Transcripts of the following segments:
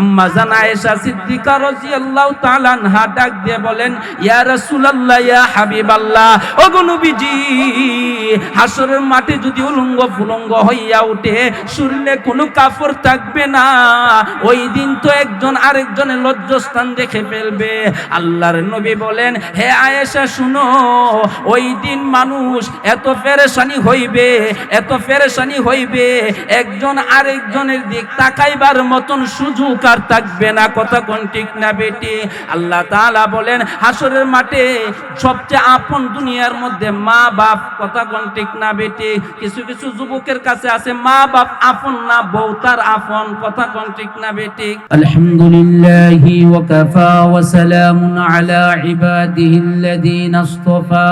আম্মা জান আয়েশা সিদ্দিকা রাদিয়াল্লাহু তাআলা আনহা ডাক দিয়ে বলেন, ইয়া রাসূলুল্লাহ, ইয়া হাবিবাল্লাহ ওগো নবীজি, হাসরের মাঠে যদি উলঙ্গ ফুলঙ্গ হইয়া ওঠে শরীরে কোনো কাপড় থাকবে না। ওই দিন তো একজন আরেকজনের লজ্জাস্থান দেখে ফেলবে। আল্লাহর নবী বলেন, হে আয়েশা, শুনো, ওই দিন মানুষ এত পেরেশানি হইবে, এত পেরেশানি হইবে, একজন আরেকজনের দিক তাকাইবার মতন সুযোগ আর থাকবে না কথা কোন ঠিক না বেটি আল্লাহ তাআলা বলেন হাসরের মাঠে সবচেয়ে আপন দুনিয়ার মধ্যে মা বাপ কথা কোন ঠিক না বেটি কিছু কিছু যুবকের কাছে আছে মা বাপ আপন না বউ তার আপন কথা কোন ঠিক না বেটি الحمد لله وكفى وسلام على عباده الذين اصطفى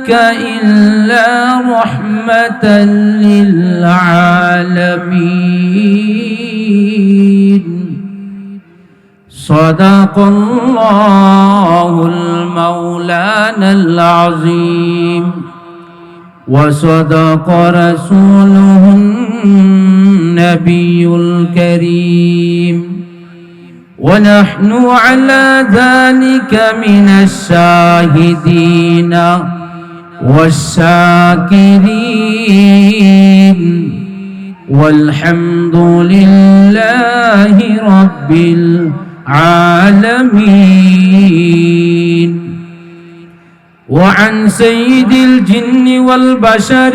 أرسلناك إلا رحمة للعالمين. صدق الله المولانا العظيم. وصدق رسوله النبي الكريم. ونحن على ذلك من الشاهدين. والشاكرين والحمد لله رب العالمين. وعن سيد الجن والبشر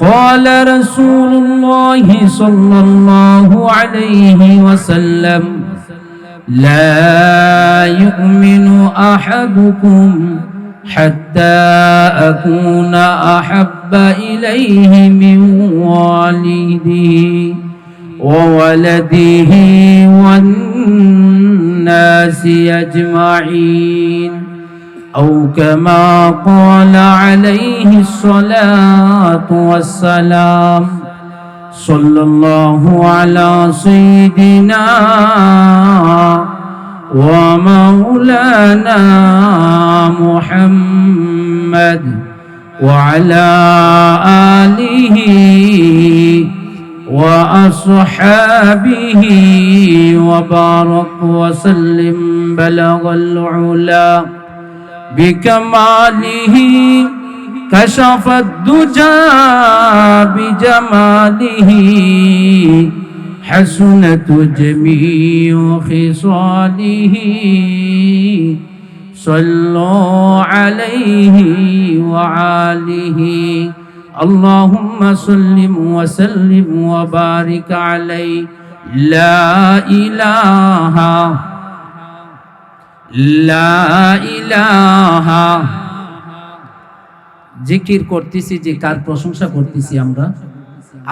قال رسول الله صلى الله عليه وسلم لا يؤمن أحدكم حتى أكون أحب إليه من والده وولده والناس أجمعين. أو كما قال عليه الصلاة والسلام صلى الله على سيدنا ومولانا محمد وعلى آله وأصحابه وبارك وسلم بلغ العلا بكماله كشف الدجى بجماله حسنت جميع خصاله صلوا عليه وعاله اللهم صل وسلم وبارك عليه لا إله لا إله জিকির করতেছি যে কার প্রশংসা করতেছি আমরা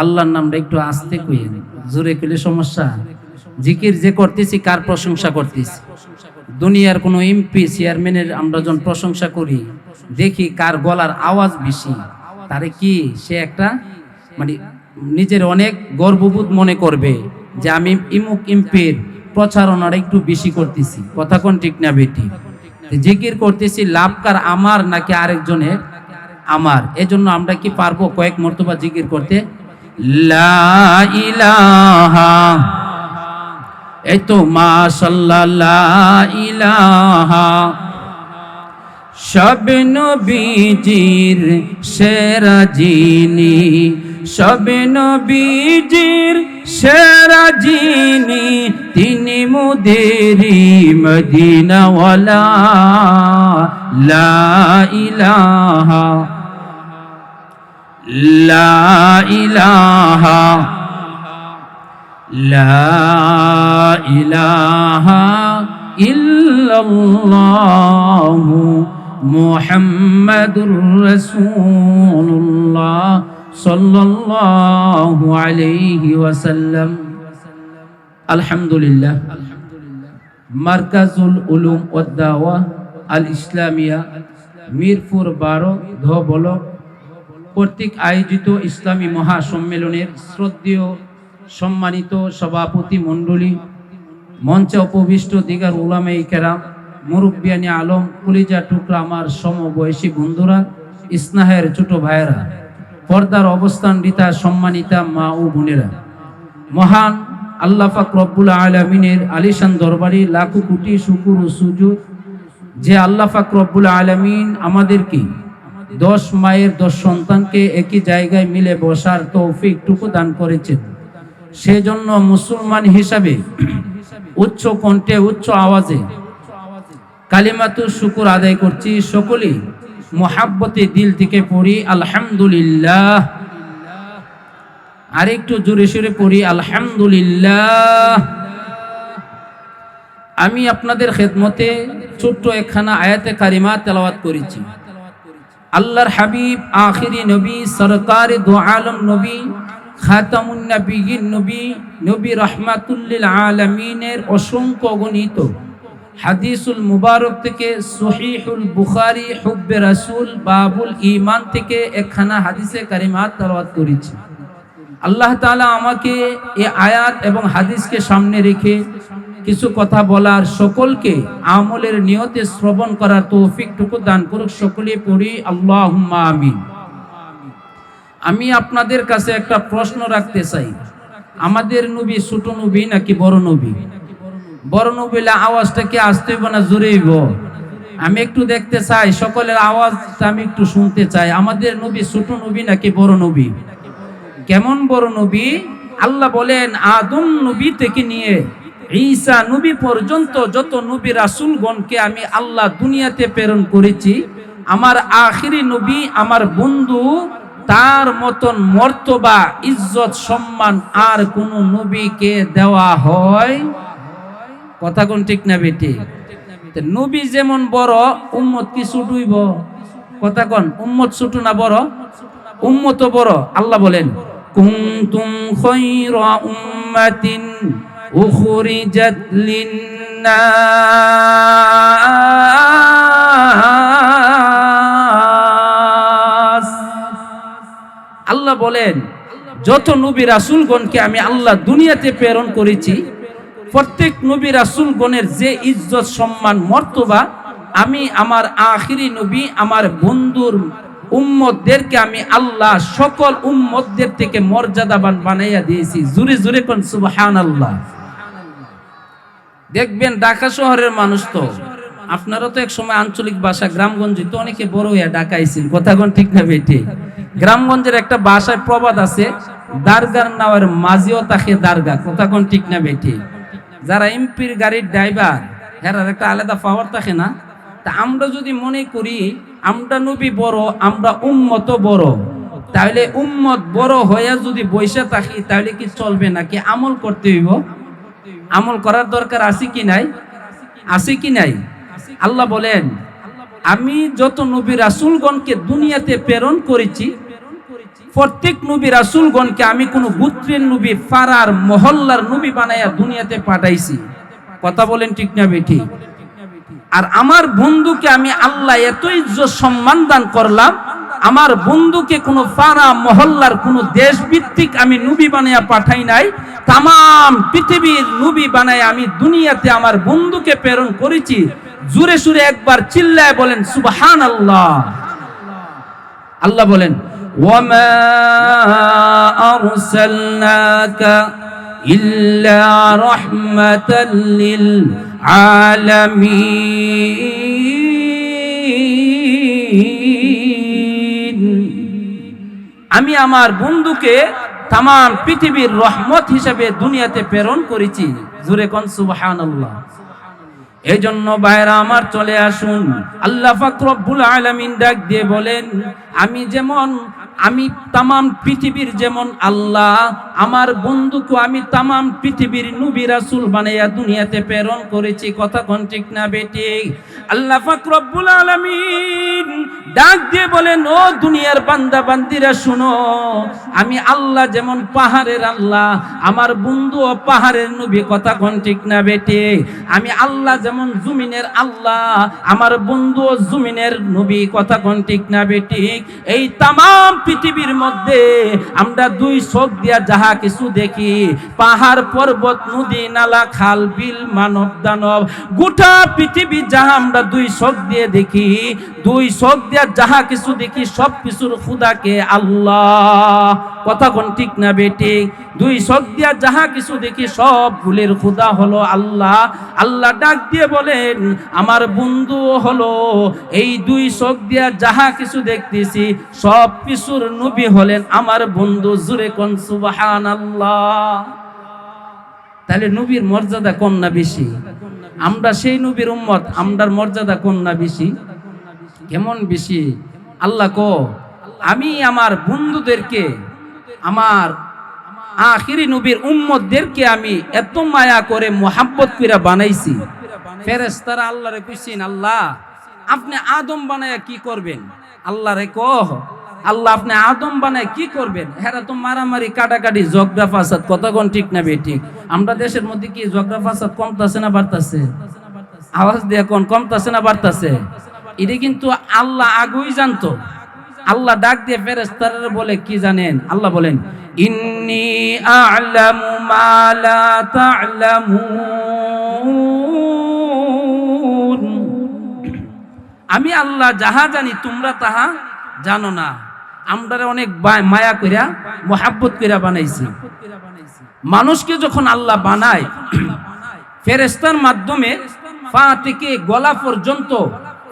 আল্লাহর নামটা একটু আস্তে কইয়ে জোরে কইলে সমস্যা। জিকির যে করতেছি, কার প্রশংসা করতেছি? দুনিয়ার কোনো এমপি, চেয়ারম্যানের আমরা যখন প্রশংসা করি, দেখি কার গলার আওয়াজ বেশি। তারে কি সে একটা মানে নিজের অনেক গর্ববোধ মনে করবে যে আমি ইমুক এমপির প্রচারণাটা একটু বেশি করতেছি। কথা কোন ঠিক না বেটি? জিকির করতেছি লাভকার আমার নাকি আরেকজনের? আমার। এজন্য আমরা কি পারব কয়েক মর্তবা জিকির করতে? লা ইলাহা। এই তো মাশাল্লাহ, লা ইলাহা। সব নবীজির সেরা যিনি, সব নবীজির সেরা যিনি, তিনি মুদেরি মদিনাওয়ালা। লা লা ইলাহা لا إله إلا الله محمد رسول الله صلى الله عليه وسلم আলহামদুলিল্লাহ মার্কাজুল উলুম ওদ্দাওয়া আল ইসলামিয়া মিরপুর বারো ধবল কর্তৃক আয়োজিত ইসলামী মহাসম্মেলনের শ্রদ্ধেয় সম্মানিত সভাপতি মণ্ডলী, মঞ্চে উপবিষ্ট দিগার উলামাই কেরাম, মুরব্বিয়ানি আলম, কুলিজা টুকরা আমার সমবয়সী বন্ধুরা ইসনাহের ছোট ভাইয়েরা, পর্দার অবস্থান রীতা সম্মানিতা মা ও বোনেরা, মহান আল্লাহ পাক রব্বুল আলমিনের আলিশান দরবারি লাখো কোটি শুকুর ও সুযোগ যে আল্লাহ পাক রব্বুল আলমিন আমাদেরকে দশ মায়ের দশ সন্তানকে একই জায়গায় মিলে বসার তৌফিকটুকু দান করেছেন। সেজন্য মুসলমান হিসাবে উচ্চ কণ্ঠে, উচ্চ আওয়াজে কালিমাতু শুকুর আদায় করছি। সকলেই মোহাব্বতে দিল থেকে পড়ি, আলহামদুলিল্লাহ। আরেকটু জোরে সোরে পড়ি, আলহামদুলিল্লাহ। আমি আপনাদের খেদমতে ছোট্ট একখানা আয়াতে কারিমা তেলাওয়াত করেছি। আল্লাহর হাবিব, আখিরি নবী, সরকার দো আলম নবী, খাতামুন নবীন নবী নবী রহমাতুল্লিল আলমিনের অসংখ্য গণিত। হাদিসুল মুবারক থেকে সহিহুল বুখারি, হুব্বে রাসুল, বাবুল ইমান থেকে একখানা হাদিসে কারিমাত তেলাওয়াত করেছি। আল্লাহ তালা আমাকে এ আয়াত এবং হাদিসকে সামনে রেখে কিছু কথা বলার সকলকে আমলের নিয়তে শ্রবণ করার তৌফিকটুকু দান করুক সকলে পড়ি আল্লাহ আমিন। আমি আপনাদের কাছে একটা প্রশ্ন রাখতে চাই। আমাদের নবী ছোট নবী নাকি বড় নবী? বড় নবীলা আওয়াজটা কি আসতে না জোরে হইব? আমি একটু দেখতে চাই, সকলের আওয়াজটা আমি একটু শুনতে চাই। আমাদের নবী ছোট নবী নাকি বড় নবী? কেমন বড় নবী? আল্লাহ বলেন, আদম নবী থেকে নিয়ে ঈসা নবী পর্যন্ত যত নবী রাসুলগণকে আমি আল্লাহ দুনিয়াতে প্রেরণ করেছি, আমার আখিরি নবী, আমার বন্ধু, তার মতন মর্তবা, ইজ্জত, সম্মান আর কোন নবীকে দেওয়া হয়? কথা কোন ঠিক না বেটি? নবী যেমন বড়, উম্মত কি ছুটুইব? কথা কন? উম্মত ছুটু না বড়? উম্মত বড়, আল্লাহ বলেন, কুনতুম খায়রা উম্মাতিন উখরিজাত লিন্নাস আল্লাহ বলেন, যত নবী রাসূলগণকে আমি আল্লাহ দুনিয়াতে প্রেরণ করেছি, প্রত্যেক নবী রাসূলগণের যে ইজ্জত, সম্মান, মর্তবা, আমি আমার আখিরি নবী, আমার বন্ধুর উম্মতদেরকে আমি আল্লাহ সকল উম্মতদের থেকে মর্যাদাবান বানাইয়া দিয়েছি। জুরে জুরে কোন, সুবহানাল্লাহ। দেখবেন ঢাকা শহরের মানুষ তো। আপনারা তো এক সময় আঞ্চলিক ভাষা গ্রামগঞ্জে তো অনেকে বড় হইয়া ডাকাইছেন কথাগণ ঠিক না বেটে গ্রামগঞ্জের একটা ভাষায় প্রবাদ আছে, দারগার নাওয়ের মাঝিও তাকে দারগা। কথাগণ ঠিক না বেটে যারা এমপির গাড়ির ড্রাইভার, হেরার একটা আলাদা পাওয়ার থাকে না? তা আমরা যদি মনে করি, আমরা নবী বড়, আমরা উম্মত বড়। তাহলে উম্মত বড় হইয়া যদি বৈশা থাকি তাহলে কি চলবে নাকি? আমল করতে হইব? আমল করার দরকার আছে কি নাই? আছে কি নাই? আল্লাহ বলেন, আমি যত নবী রাসুলগণকে দুনিয়াতে প্রেরণ করেছি, প্রত্যেক নবী রাসূলগণকে আমি কোন গোত্রের নবী ফারার মহল্লার নবী বানাইয়া দুনিয়াতে পাঠাইছি। কথা বলেন ঠিক না বেঠি? আর আমার বন্ধুকে আমি আল্লাহ এতই সম্মান দান করলাম, আমার বন্ধুকে কোনো ফারা মহল্লার কোনো দেশ ভিত্তিক আমি নবী বানাইয়া পাঠাই নাই তাম পৃথিবীর নবী বানাই আমি দুনিয়াতে আমার বন্ধুকে প্রেরণ করেছি। জুরে সুরে একবার চিল্লায় বলেন সুবহান আল্লাহ আল্লাহ বলেন আমি আমার বন্ধুকে তাম পৃথিবীর রহমত হিসেবে দুনিয়াতে প্রেরণ করেছি। জুরে কন সুবাহান এই জন্য বাইরা আমার চলে আসুন। আল্লাহ ফাকর আলমিন ডাক দিয়ে বলেন, আমি যেমন আমি তামাম পৃথিবীর যেমন আল্লাহ, আমার বন্ধুকে আমি তামাম পৃথিবীর নবী রাসূল বানাইয়া দুনিয়াতে প্রেরণ করেছি। কথা কোন ঠিক না বেটি? আল্লাহ পাক রব্বুল আলামিন ডাক দিয়ে বলেন, ও দুনিয়ার বান্দা, বান্দিরা, শুনো, আমি আল্লাহ যেমন পাহাড়ের আল্লাহ, আমার বন্ধু ও পাহাড়ের নবী, কথা কোন ঠিক না বেটি? আমি আল্লাহ যেমন জুমিনের আল্লাহ, আমার বন্ধু ও জমিনের নবী, কথা কোন ঠিক না বেটি? এই তামাম পৃথিবীর মধ্যে আমরা দুই চোখ দিয়া যাহা কিছু দেখি, পাহাড়, পর্বত, নদী, নালা, খাল, বিল, মানব, দানব, গোটা পৃথিবী যাহা আমরা দুই চোখ দিয়ে দেখি, দুই চোখ দিয়া যাহা কিছু দেখি সব কিছুর খুদাকে আল্লাহ কথা কোন ঠিক না বেটি? দুই চোখ দিয়া যাহা কিছু দেখি সব ভুলের খুদা হলো আল্লাহ। আল্লাহ ডাক দিয়ে বলেন, আমার বন্ধু হলো, এই দুই চোখ দিয়া যাহা কিছু দেখতেছি, সব কিছুর নবী হলেন আমার বন্ধু। জুরে কোন সুবাহান আল্লাহ তাহলে নবীর মর্যাদা কম না বেশি? আমরা সেই নবীর উম্মত, আমরার মর্যাদা কম না বেশি? কেমন বেশি? আল্লাহ কো, আমি আমার বন্ধুদেরকে আমার আখিরি নবীর উম্মতদেরকে আমি এত মায়া করে মোহাব্বত করে বানাইছি। ফেরেস্তারা আল্লাহরে কইছেন, আল্লাহ, আপনি আদম বানায়া কি করবেন? আল্লাহ রে কহ, আল্লাহ, আপনি আদম বানায় কি করবেন? হেরা তো মারামারি, কাটাকাটি জগরা ফাসাদ কতক্ষণ ঠিক না বে ঠিক। আমরা দেশের মধ্যে কি জগরা ফাসাদ কমতাছে না বাড়তাছে? আওয়াজ দিয়ে কোন কমতাছে না বাড়তাছে? এটা কিন্তু আল্লাহ আগেই জানতো। আল্লাহ ডাক দিয়ে ফেরেস্তারা বলে, কি জানেন? আল্লাহ বলেন, ইন্নি আ'লামু মা লা তা'লামুন। আমি আল্লাহ যাহা জানি, তোমরা তাহা জানো না। আমরা অনেক মায়া কইরা, মোহাব্বত কইরা বানাইছি। মানুষকে যখন আল্লাহ বানায় ফেরেস্তার মাধ্যমে পা থেকে গলা পর্যন্ত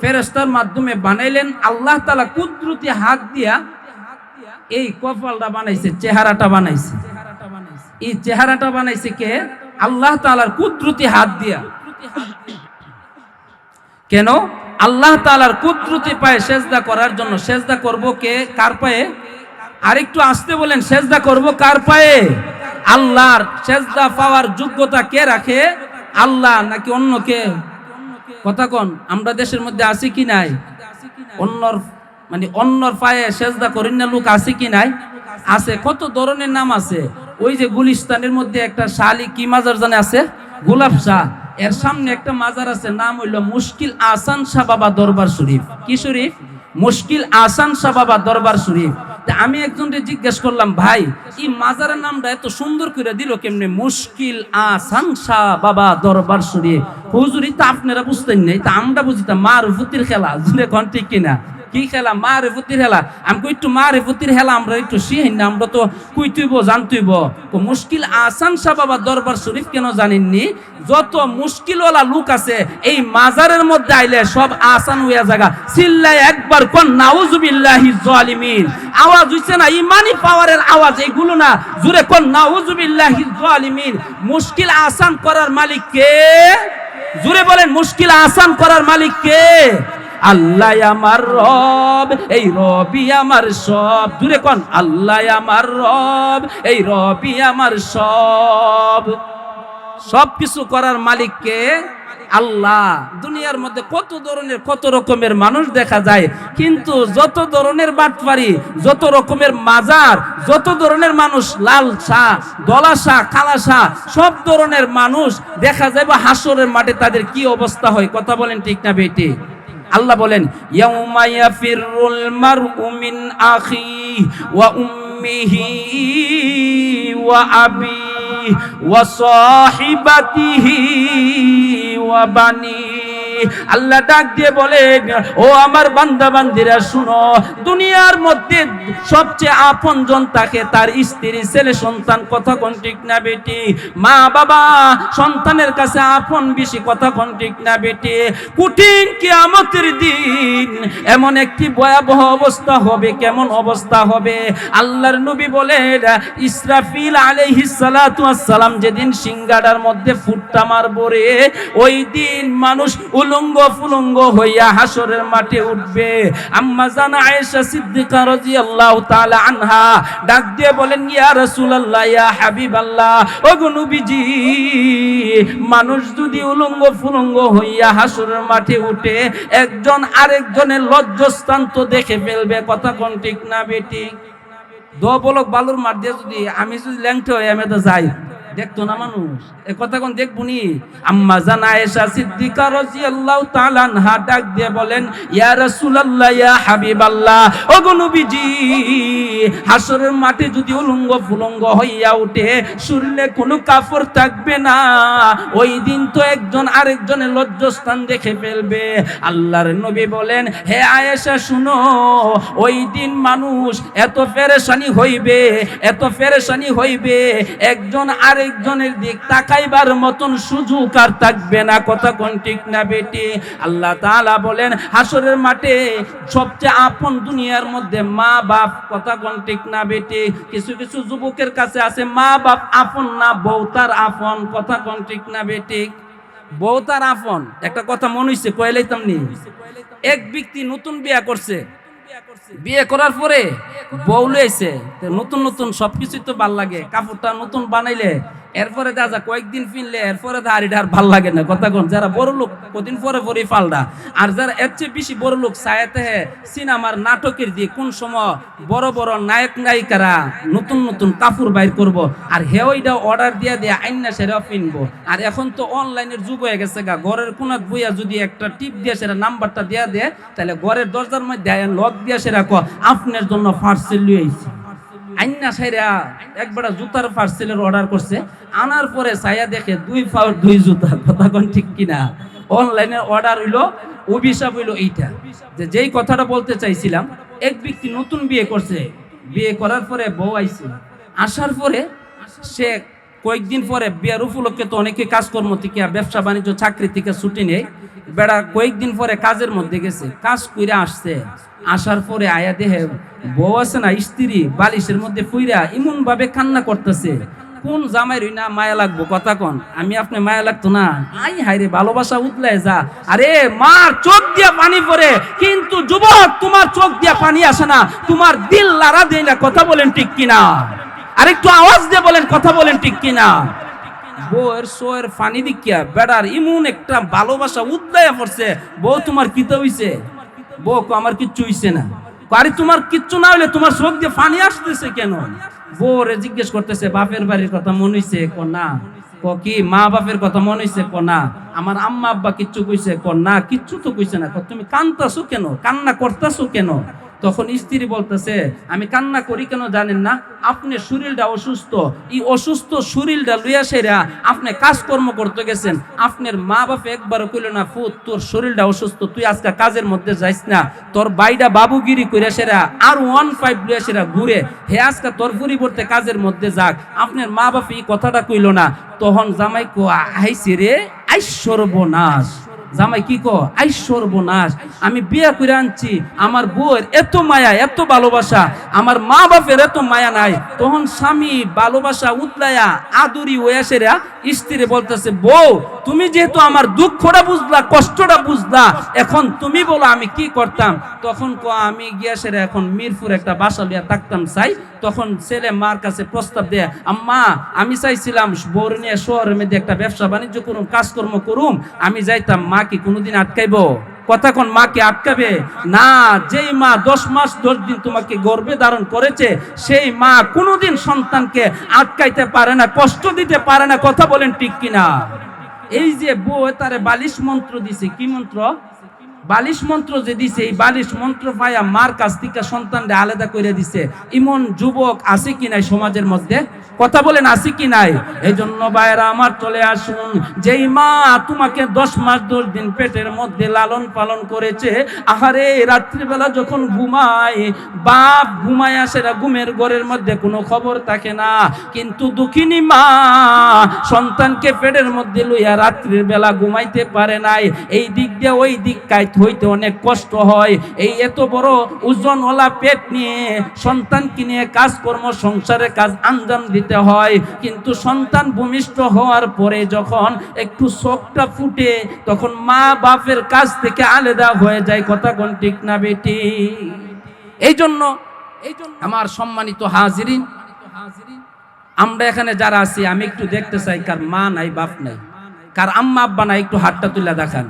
ফেরেস্তার মাধ্যমে বানাইলেন, আল্লাহ তালা কুদরতি হাত দিয়া এই কপালটা বানাইছে, চেহারাটা বানাইছে। এই চেহারাটা বানাইছে কে? আল্লাহ তালার কুদরতি হাত দিয়া। কেন? আল্লাহ তালার কুদরতি পায়ে সেজদা করার জন্য। সেজদা করব কে? কার পায়ে? আরেকটু আসতে বলেন, সেজদা করব কার পায়ে? আল্লাহর সেজদা পাওয়ার যোগ্যতা কে রাখে? আল্লাহ নাকি অন্য কে? কথা কন, আমরা দেশের মধ্যে আছি কি নাই? অন্যর মানে অন্যর পায়ে সেজদা করেন না লোক আছে কি নাই? আছে। কত ধরনের নাম আছে? ওই যে গুলিস্তানের মধ্যে একটা শালি কি মাজার জানে আছে? গোলাপ শাহ। এর সামনে একটা মাজার আছে, নাম হইল মুশকিল আসান শাহ বাবা দরবার শরীফ। কি শরীফ? মুশকিল আসান সাবাবা বাবা দরবার শরীফ। আমি একজনকে জিজ্ঞেস করলাম, ভাই, এই মাজারের নামটা এত সুন্দর করে দিল কেমনে? মুশকিল শাহ বাবা দরবার শরীফ। হুজুরি তা আপনারা বুঝতেন নাই। তা আমরা বুঝিতাম মার ভূতির খেলা। ঘন্টি কিনা? কি খেলা? মা রে ফুতির খেলা আমি কই, একটু মা রে ফুতির খেলা আমরা একটু শিহিন না, আমরা তো কই তুইব জানতুইব। তো মুশকিল আসান শাহ বাবা দরবার শরীফ কেন জানেননি? যত মুশকিলওয়ালা লোক আছে, এই মাজারের মধ্যে আইলে সব আসান হইয়া জায়গা চিল্লায় একবার কোন নাউজুবিল্লাহি জালিমিন আওয়াজ হইছে না, ইমানি পাওয়ারের আওয়াজ এইগুলো না। জুরে কোন নাউজুবিল্লাহি জালিমিন মুশকিল আসান করার মালিক কে? জুরে বলেন, মুশকিল আসান করার মালিক কে? আল্লাহ আমার রব, এই রবি আমার সব। দূরে কন? আল্লাহ আমার রব, এই রবি আমার সব। সব কিছু করার মালিককে আল্লাহ। দুনিয়ার মধ্যে কত ধরনের, কত রকমের মানুষ দেখা যায়, কিন্তু যত ধরনের বাটপারি, যত রকমের মাজার, যত ধরনের মানুষ লাল শাহ দলা শাহ, কালা শাহ, সব ধরনের মানুষ দেখা যায় বা হাসরের মাঠে তাদের কি অবস্থা হয়? কথা বলেন ঠিক না বেটি? আল্লাহ বলেন ইয়াউমা ইয়াফিরুল আবি ওয়া সাহিবাতিহি আল্লাহ ডাক দিয়ে বলেন, ও আমার বান্দা বান্দিরা, শুনো, দুনিয়ার মধ্যে সবচেয়ে আপন জন তাকে তার স্ত্রী, ছেলে, সন্তান, কথা কোন ঠিক না বেটি? মা, বাবা, সন্তানের কাছে আপন বেশি, কথা কোন ঠিক না বেটি? কঠিন কিয়ামতের দিন এমন একটি ভয়াবহ অবস্থা হবে, কেমন অবস্থা হবে? আল্লাহর নবী বলেন, ইসরাফিল আলাইহিস সালাতু ওয়াস সালাম যেদিন সিংগাডার মধ্যে ফুটটা মারবো রে, ওই দিন মানুষ উলঙ্গ ফুলঙ্গ হইয়া হাসরের মাঠে উঠবে। আম্মা জানা আয়েশা সিদ্দিকা রাদিয়াল্লাহু তাআলা আনহা ডাক দিয়ে বলেন, ইয়া রাসূলুল্লাহ, ইয়া হাবিবাল্লাহ, ওগো নবীজি, মানুষ যদি উলঙ্গ ফুলঙ্গ হইয়া হাসরের মাঠে উঠে, একজন আরেকজনের লজ্জাস্থান তো দেখে ফেলবে। কথা কোন ঠিক না বেটি দো বলক বালুর মাঠ দিয়ে যদি আমি যদি ল্যাংটে হই, আমি তো যাই। দেখতো না মানুষ। এ কথা কোন দেখব নি? আম্মা জানা আয়েশা সিদ্দিকা রাদিয়াল্লাহু তাআলা আনহা ডাক দিয়ে বলেন, ইয়া রাসূলুল্লাহ, ইয়া হাবিবাল্লাহ, ওগো নবীজি, হাসরের মাঠে যদি উলঙ্গ ফুলঙ্গ হইয়া উঠে, শুনলে কোনো কাফর থাকবে না। ওই দিন তো একজন আরেকজনের লজ্জাস্থান দেখে ফেলবে। আল্লাহর নবী বলেন, হে আয়েশা, শুনো, ওই দিন মানুষ এত ফেরেশানি হইবে, এত ফেরেশানি হইবে, একজন আরেকজনের দিক তাকাইবার মতন সুযোগ আর থাকবে না। কথা কোন ঠিক না বেটি? আল্লাহ তাআলা বলেন হাসরের মাঠে সবচেয়ে আপন দুনিয়ার মধ্যে মা বাপ। কথা কোন ঠিক না বেটি? কিছু কিছু যুবকের কাছে আছে, মা বাপ আপন না, বউ তার আপন। কথা কোন ঠিক না বেটি? বউ তার আপন। একটা কথা মনে হইছে কইলাইতাম নি? এক ব্যক্তি নতুন বিয়া করছে বিয়ে করার পরে বউ লইছে নতুন নতুন সবকিছু তো ভালো লাগে। কাপড়টা নতুন বানাইলে এরপরে যায় কয়েকদিন ফিনলে এরপরে দাড়িটা আর ভালো লাগে না। কথা কোন, যারা বড় লোক কদিন পরে পরে ফালটা আর যারা এর চেয়ে বেশি বড় লোক সায়াতে সিনেমার নাটকের দিয়ে কোন সময় বড় বড় নায়ক নায়িকারা নতুন নতুন কাপড় বাইর করব। আর হে ওইটা অর্ডার দিয়া দিয়ে আইনা সেরা কিনবো আর এখন তো অনলাইনের যুগ হয়ে গেছে গা। ঘরের কোনাত বইয়া যদি একটা টিপ দিয়ে সেটা নাম্বারটা দিয়া দেয় তাহলে ঘরের দরজার মধ্যে লক দিয়া সেরা ক আপনার জন্য পার্সেল লিয়ে আইছি। আইনা সাইরা একবার জুতার পার্সেলের অর্ডার করছে। আনার পরে সাইয়া দেখে দুই পাওয়ার দুই জুতা। কথা কোন ঠিক কিনা? অনলাইনে অর্ডার হইল, অভিশাপ হইল এইটা। যে যেই কথাটা বলতে চাইছিলাম, এক ব্যক্তি নতুন বিয়ে করছে। বিয়ে করার পরে বউ আইছে। আসার পরে সে কয়েকদিন পরে বিয়ার উপলক্ষে তো অনেকে কাজকর্ম থেকে, ব্যবসা বাণিজ্য, চাকরি থেকে ছুটি নেই বেড়া কয়েকদিন পরে কাজের মধ্যে গেছে। কাজ করে আসছে। আসার পরে আয়া দেহে বউ আছে না, স্ত্রী, বালিশের মধ্যে ফুইরা এমন ভাবে কান্না করতেছে। কোন জামাই রই না মায়া লাগবো, কথা কন। আমি আপনি মায়া লাগতো না। আই হাইরে ভালোবাসা উতলায় যা। আরে মার চোখ দিয়ে পানি পড়ে, কিন্তু যুবক, তোমার চোখ দিয়ে পানি আসে না। তোমার দিল লারা দেয় না, কথা বলেন ঠিক কিনা? আর একটু আওয়াজ দিয়ে বলেন, কথা বলেন ঠিক কিনা? বউয়ের সোয়ের ফানি দিকিয়া বেড়ার ইমন একটা ভালোবাসা উদ্দায় পড়ছে। বউ, তোমার কিতে হইছে? বউ আমার কিচ্ছু হইছে না। আরে তোমার কিচ্ছু না হইলে তোমার চোখ দিয়ে পানি আসতেছে কেন? বউরে জিজ্ঞেস করতেছে, বাপের বাড়ির কথা মনে হইছে না? ক মা বাপের কথা মনে হইছে ক না? আমার আম্মা আব্বা কিচ্ছু কইছে ক না? কিচ্ছু তো কইছে না। তুমি কান্দাছো কেন? কান্না করতেছো কেন? তখন স্ত্রী বলতেছে, আমি কান্না করি কেন জানেন না? আপনি শরীরটা অসুস্থ। এই অসুস্থ শরীরটা লইয়া সেরা আপনি কাজকর্ম করতে গেছেন। আপনার মা বাপে একবারও কইল না, ফুত, তোর শরীরটা অসুস্থ, তুই আজকে কাজের মধ্যে যাইস না। তোর বাইডা বাবুগিরি করে সেরা, আর ওয়ান ফাইভ লইয়া সেরা ঘুরে। হে, আজকে তোর পরিবর্তে কাজের মধ্যে যাক। আপনার মা বাপে এই কথাটা কইল না। তখন জামাই কো আইসি রে আইশ্বর্বনাশ জামাই কি কো আই সর্বনাশ, আমি বিয়ে করে আনছি, আমার বউয়ের এত মায়া, এত ভালোবাসা, আমার মা বাপের এত মায়া নাই। তখন স্বামী ভালোবাসা উতলায়া আদুরি ওয়াসেরা স্ত্রী বলতেছে, বউ, তুমি যেহেতু আমার দুঃখটা বুঝলা, কষ্টটা বুঝলা, এখন তুমি বলো আমি কি করতাম? তখন কো আমি গিয়া সেরা এখন মিরপুর একটা বাসা লিয়া থাকতাম, চাই। তখন ছেলে মার কাছে প্রস্তাব দেয়, আম্মা, আমি চাইছিলাম বউর নিয়ে শহরের মধ্যে একটা ব্যবসা বাণিজ্য করুম, কাজকর্ম করুম, আমি যাইতাম, মা কি কোনোদিন আটকাইবো? কথা কোন মাকে আটকাবে? না, যেই মা দশ মাস, দশ দিন তোমাকে গর্বে ধারণ করেছে, সেই মা কোনোদিন সন্তানকে আটকাইতে পারে না, কষ্ট দিতে পারে না, কথা বলেন ঠিক কিনা? এই যে বউ, তারে বালিশ মন্ত্র দিছে, কি মন্ত্র? বালিশ মন্ত্র যে দিছে, এই বালিশ মন্ত্র পাইয়া মার কাছ থেকে সন্তানরে আলাদা করে দিছে। ইমন যুবক আছে কি নাই সমাজের মধ্যে? কথা বলেন, আছে কি নাই? এই জন্য বাইরা আমার চলে আসুন। যেই মা তোমাকে দশ মাস দশ দিন পেটের মধ্যে লালন পালন করেছে, আহারে, রাত্রিবেলা যখন ঘুমায়, বাপ ঘুমায় আসে ঘুমের ঘরের মধ্যে কোনো খবর থাকে না। কিন্তু দুঃখিনী মা সন্তানকে পেটের মধ্যে লইয়া রাত্রির বেলা ঘুমাইতে পারে নাই। এই দিক দিয়ে ওই দিক কাইত হইতে অনেক কষ্ট হয়। এই এত বড় ওজন ওজনওয়ালা পেট নিয়ে সন্তানকে নিয়ে কাজকর্ম, সংসারে কাজ আঞ্জাম দিতে হয়। কিন্তু সন্তান ভূমিষ্ঠ হওয়ার পরে যখন একটু চোখটা ফুটে, তখন মা বাপের কাছ থেকে আলাদা হয়ে যায়। কথা কোন ঠিক না বেটি? এই জন্য আমার সম্মানিত হাজিরিন, আমরা এখানে যারা আছি, আমি একটু দেখতে চাই, কার মা নাই, বাপ নাই। কার আম্মা আব্বা নাই, একটু হাতটা তুলে দেখান।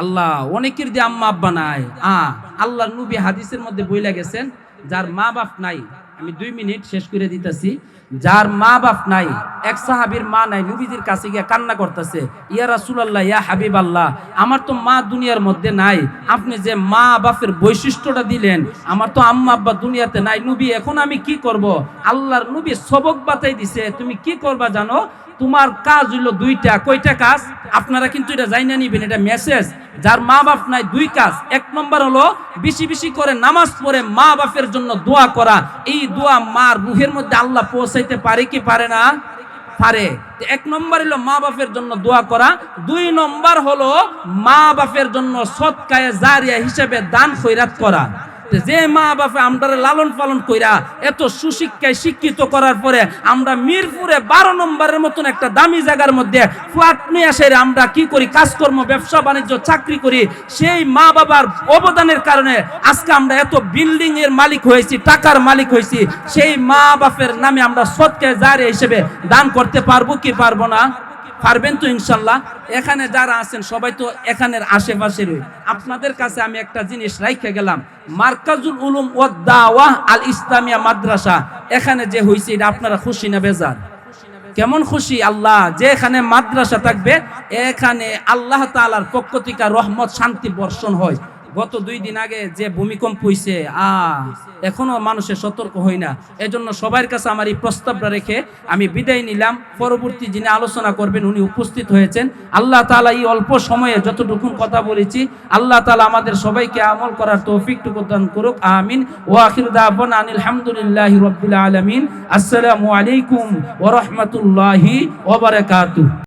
আল্লাহ অনেকের দিয়ে আম্মা আব্বা নাই। আ আল্লাহ নবী হাদিসের মধ্যে বইলা গেছেন, যার মা বাপ নাই আমি দুই মিনিট শেষ করে দিতেছি। যার মা বাপ নাই, এক সাহাবির মা নাই, নবীজির কাছে গিয়ে কান্না করতেছে, ইয়া রাসূলুল্লাহ, ইয়া হাবিব আল্লাহ আমার তো মা দুনিয়ার মধ্যে নাই, আপনি যে মা বাপের বৈশিষ্ট্যটা দিলেন, আমার তো আম্মা আব্বা দুনিয়াতে নাই, নবী, এখন আমি কি করব? আল্লাহর নবী সবক বাতাই দিছে, তুমি কি করবা জানো? তোমার কাজ হইল দুইটা, কয়টা কাজ? আপনারা কিন্তু এটা জাইনা নিবেন, এটা মেসেজ। যার মা বাপ নাই, দুই কাজ। এক নম্বর হলো, বেশি বেশি করে নামাজ পড়ে মা বাপের জন্য দোয়া করা। এই দোয়া মার রুহের মধ্যে আল্লাহ পৌঁছাইতে পারে কি পারে না? পারে। এক নম্বর হলো মা বাপের জন্য দোয়া করা। দুই নম্বর হলো মা বাপের জন্য সৎকায়ে জারিয়া হিসেবে দান খৈরাত করা। যে মা বাপে আমরা লালন পালন কইরা এত সুশিক্ষায় শিক্ষিত করার পরে আমরা মিরপুরে বারো নম্বরের মতন একটা দামি জায়গার মধ্যে আমরা কি করি? কাজকর্ম, ব্যবসা, বাণিজ্য, চাকরি করি। সেই মা বাবার অবদানের কারণে আজকে আমরা এত বিল্ডিং এর মালিক হয়েছি, টাকার মালিক হয়েছি, সেই মা বাপের নামে আমরা সৎকে জারে হিসেবে দান করতে পারব কি পারব না? পারবেন তো ইনশাল্লাহ। এখানে যারা আছেন, সবাই তো এখানের আশেপাশে রয়ে। আপনাদের কাছে আমি একটা জিনিস রাইখে গেলাম। মার্কাজুল উলুম ও দাওয়াহ আল ইসলামিয়া মাদ্রাসা। এখানে যে হয়েছে এটা আপনারা খুশি না বেজার? কেমন খুশি? আল্লাহ, যে এখানে মাদ্রাসা থাকবে, এখানে আল্লাহ তালার পক্ষ থেকে রহমত, শান্তি বর্ষণ হয়। গত দুই দিন আগে যে ভূমিকম্প হইছে, আ, এখনও মানুষের সতর্ক হই না। এজন্য সবার কাছে আমার এই প্রস্তাবটা রেখে আমি বিদায় নিলাম। পরবর্তী যিনি আলোচনা করবেন, উনি উপস্থিত হয়েছেন। আল্লাহ তালা এই অল্প সময়ে যতটুকু কথা বলেছি, আল্লাহ তালা আমাদের সবাইকে আমল করার তৌফিকটুকু দান করুক। আমিন। ওয়া আখির দাওয়ানা আনিল রাব্বিল আলামিন। আসসালামু আলাইকুম ওয়া রাহমাতুল্লাহি ওয়া বারাকাতুহু।